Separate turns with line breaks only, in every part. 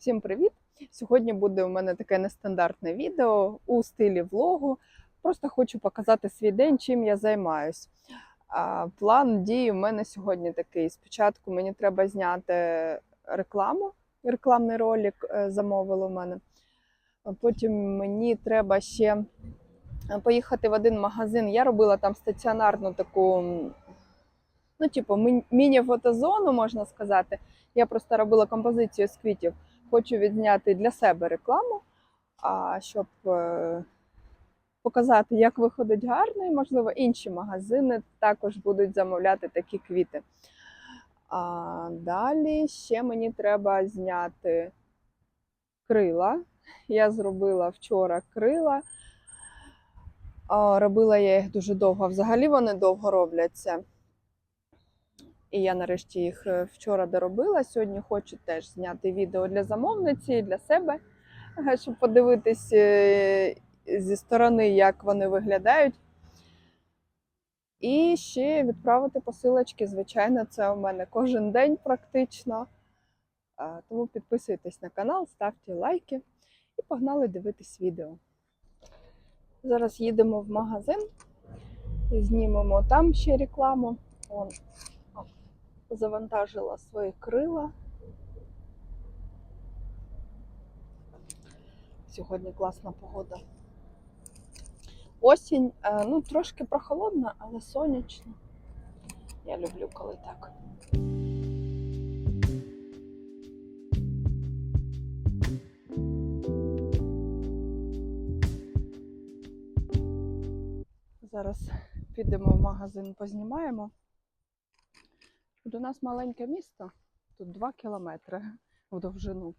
Всім привіт! Сьогодні буде у мене таке нестандартне відео у стилі влогу. Просто хочу показати свій день, чим я займаюсь. План дій у мене сьогодні такий. Спочатку мені треба зняти рекламу, рекламний ролик е, замовили у мене. Потім мені треба ще поїхати в один магазин. Я робила там стаціонарну таку, ну, типу, мі- міні-фотозону, можна сказати. Я просто робила композицію з квітів. Хочу відзняти для себе рекламу, а щоб е, показати, як виходить гарно, і, можливо, інші магазини також будуть замовляти такі квіти. А далі ще мені треба зняти крила. Я зробила вчора крила. Робила я їх дуже довго. Взагалі вони довго робляться. І я нарешті їх е, вчора доробила. Сьогодні хочу теж зняти відео для замовниці для себе, е, щоб подивитись е, зі сторони, як вони виглядають. І ще відправити посилочки. Звичайно, це у мене кожен день практично. Тому підписуйтесь на канал, ставте лайки і погнали дивитись відео. Зараз їдемо в магазин знімемо там ще рекламу. Вон завантажила свої крила. Сьогодні класна погода. Осінь, е, ну трошки прохолодна, але сонячно. Я люблю, коли так. Зараз підемо в магазин, познімаємо. У нас маленьке місто, тут 2 кілометри в довжину.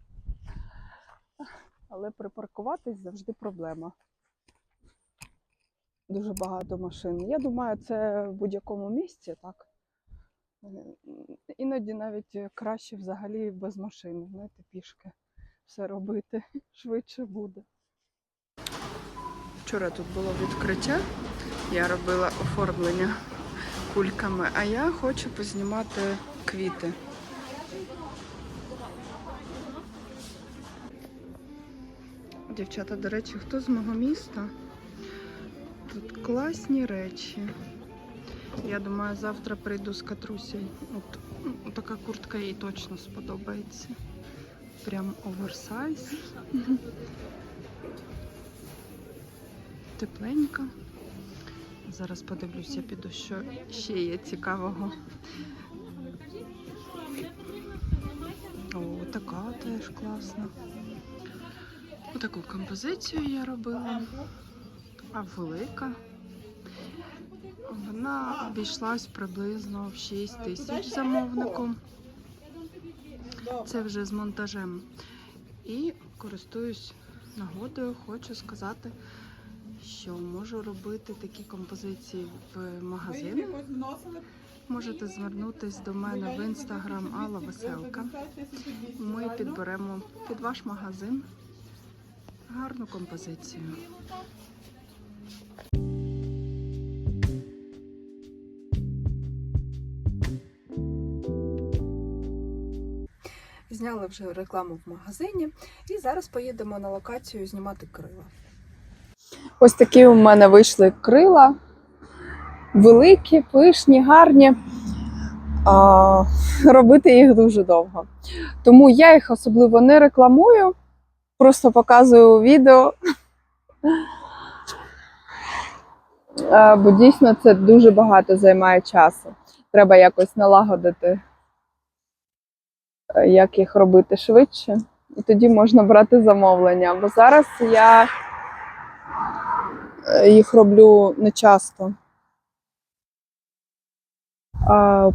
Але припаркуватись завжди проблема. Дуже багато машин. Я думаю, це в будь-якому місці, так. Іноді навіть краще взагалі без машини, знаєте, пішки все робити швидше буде. Вчора тут було відкриття, я робила оформлення кульками, а я хочу познімати квіти. Дівчата, до речі, хто з мого міста? Тут класні речі. Я думаю, завтра прийду з Катрусею. От ну, така куртка їй точно сподобається. Прям оверсайз. Тепленька. Зараз подивлюся, піду, що ще є цікавого. О, така теж класна. Отаку композицію я робила. А велика. Вона обійшлась приблизно в 6 тисяч замовником. Це вже з монтажем. І користуюсь нагодою, хочу сказати, що можу робити такі композиції в магазинах. Можете звернутись до мене в інстаграм Алла Веселка. Ми підберемо під ваш магазин гарну композицію. Зняли вже рекламу в магазині і зараз поїдемо на локацію знімати крила. Ось такі у мене вийшли крила. Великі, пишні, гарні. А, робити їх дуже довго. Тому я їх особливо не рекламую, просто показую у відео. А, бо дійсно це дуже багато займає часу. Треба якось налагодити, е, як їх робити швидше. І тоді можна брати замовлення. Бо зараз я їх роблю не часто.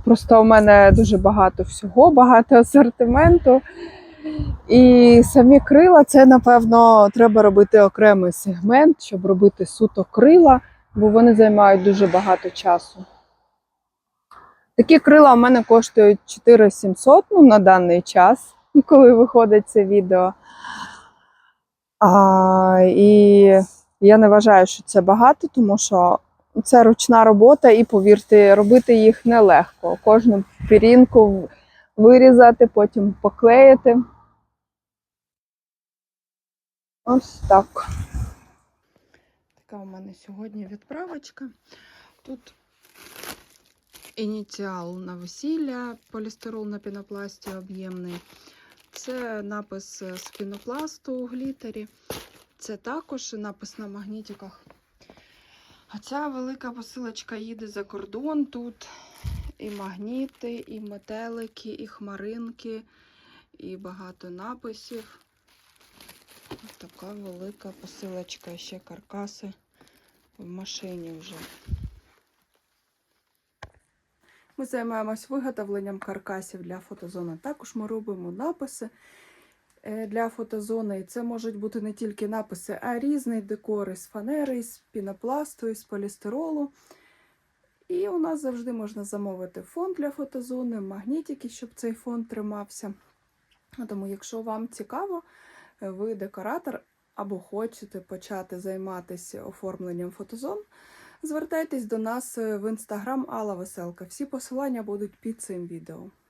Просто у мене дуже багато всього, багато асортименту. І самі крила це, напевно, треба робити окремий сегмент, щоб робити суто крила, бо вони займають дуже багато часу. Такі крила у мене коштують 4700 ну, на даний час, коли виходить це відео. А, і я не вважаю, що це багато, тому що це ручна робота, і повірте, робити їх нелегко. Кожну пірінку вирізати, потім поклеїти. Ось так. Така у мене сьогодні відправочка. Тут ініціал на весілля, полістирол на пінопласті об'ємний. Це напис з пінопласту у глітері. Це також напис на магнітиках. А ця велика посилочка їде за кордон. Тут і магніти, і метелики, і хмаринки, і багато написів. Ось така велика посилочка, ще каркаси в машині вже. Ми займаємось виготовленням каркасів для фотозони. Також ми робимо написи для фотозони. І це можуть бути не тільки написи, а різний декор із фанери, із пінопласту, із полістиролу. І у нас завжди можна замовити фон для фотозони, магнітики, щоб цей фон тримався. Тому, якщо вам цікаво, е, ви декоратор або хочете почати займатися оформленням фотозон, звертайтесь до нас е, в інстаграм Алла Веселка. Всі посилання будуть під цим відео.